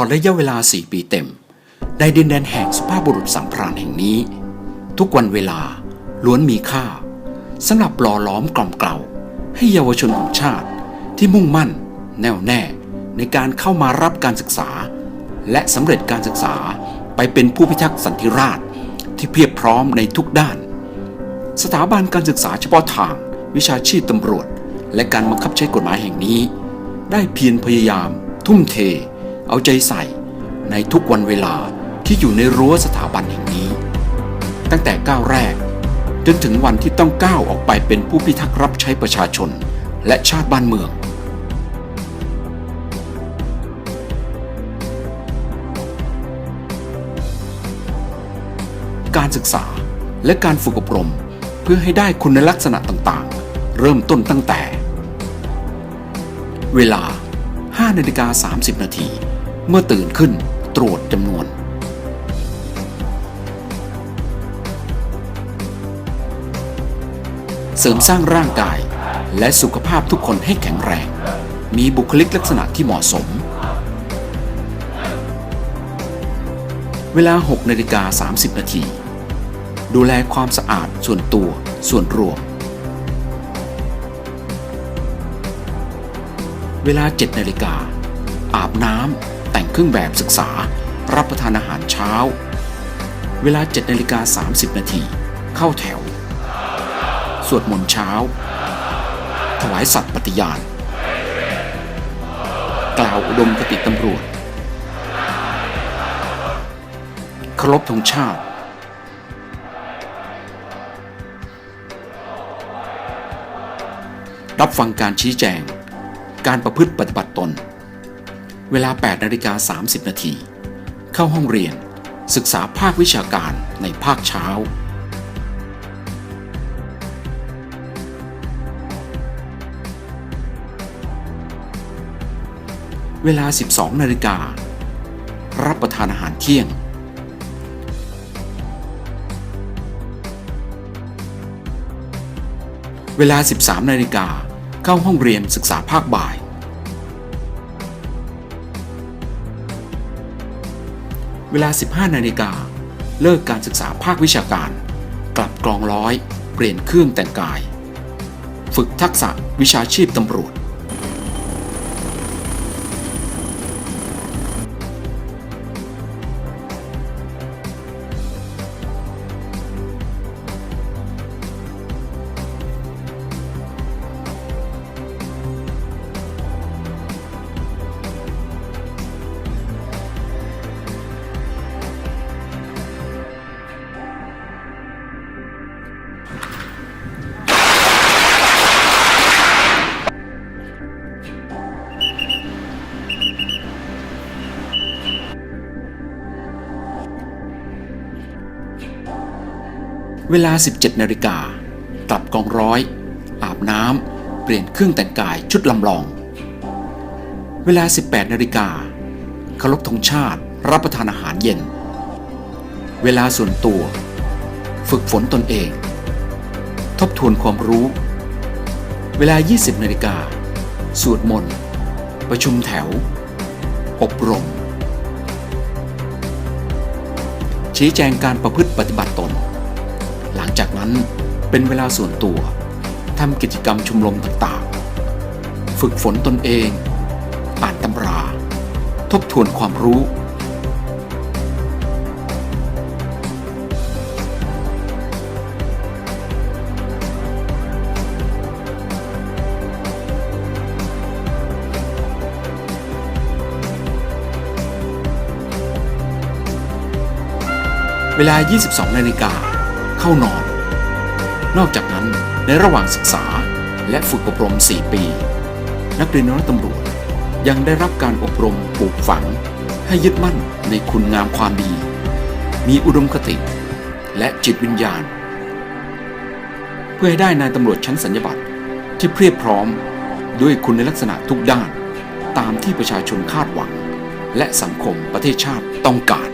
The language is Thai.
อดระยะเวลา 4 ปีเต็ม ในดินแดนแห่งสุภาพบุรุษสัมพรานแห่งนี้ ทุกวันเวลาล้วนมีค่าสำหรับหล่อล้อมกล่อมเกลาให้เยาวชนของชาติที่มุ่งมั่น แน่วแน่ในการเข้ามารับการศึกษา และสำเร็จการศึกษาไปเป็นผู้พิทักษ์สันติราษฎร์ที่เพียบพร้อมในทุกด้าน สถาบันการศึกษาเฉพาะทางวิชาชีพตำรวจ และการบังคับใช้กฎหมายแห่งนี้ ได้เพียรพยายาม ทุ่มเท เอาใจใส่ในทุกวันเวลาที่อยู่ในรั้วสถาบันแห่งนี้ ตั้งแต่ก้าวแรก จนถึงวันที่ต้องก้าวออกไปเป็นผู้พิทักษ์รับใช้ประชาชน และชาติบ้านเมือง การศึกษาและการฝึกอบรมเพื่อให้ได้คุณลักษณะต่างๆ เริ่มต้นตั้งแต่ เวลา 5นาฬิกา30 นาที เมื่อตื่นขึ้นตรวจจำนวน เสริมสร้างร่างกายและสุขภาพทุกคนให้แข็งแรง มีบุคลิกลักษณะที่เหมาะสม เวลา 6นาฬิกา30 นาที ดูแลความสะอาดส่วนตัวส่วนรวม เวลา 7นาฬิกาอาบน้ำ รื่องแบบศึกษา รับประทานอาหารเช้า เวลา7นาฬิกา30 นาที เข้าแถว สวดมนต์เช้า ถวายสัตย์ปฏิญาณ กล่าวอุดมคติตำรวจเคารพธงชาติรับฟังการชี้แจง การประพฤติปฏิบัติตน เวลา8นาฬิกา30 นาที เข้าห้องเรียน ศึกษาภาควิชาการในภาคเช้า เวลา 12 นาฬิกา รับประทานอาหารเที่ยงเวลา 13 นาฬิกา เข้าห้องเรียนศึกษาภาคบ่าย เวลา 15 นาฬิกา เลิกการศึกษาภาควิชาการ กลับกลองร้อย เปลี่ยนเครื่องแต่งกาย ฝึกทักษะวิชาชีพตำรวจ เวลา 17นาฬิกากลับกองร้อย อาบน้ำ เปลี่ยนเครื่องแต่งกายชุดลำลอง เวลา 18นาฬิกาเคารพธงชาติรับประทานอาหารเย็น เวลาส่วนตัว ฝึกฝนตนเอง ทบทวนความรู้ เวลา 20นาฬิกาสวดมนต์ประชุมแถว อบรม ชี้แจงการประพฤติปฏิบัติตน จากนั้นเป็นเวลาส่วนตัวทำกิจกรรมชุมรมต่างๆ ฝึกฝนตนเอง อ่านตำรา ทบทวนความรู้ เวลา 22 นาฬิกาเข้านอน นอกจากนั้นในระหว่างศึกษาและฝึกอบรม 4 ปี นักเรียนน้อยตำรวจยังได้รับการอบรมปลูกฝัง ให้ยึดมั่นในคุณงามความดี มีอุดมคติ และจิตวิญญาณ เพื่อให้ได้นายตำรวจชั้นสัญญบัตรที่เพียบพร้อมด้วยคุณลักษณะทุกด้าน ตามที่ประชาชนคาดหวัง และสังคมประเทศชาติต้องการ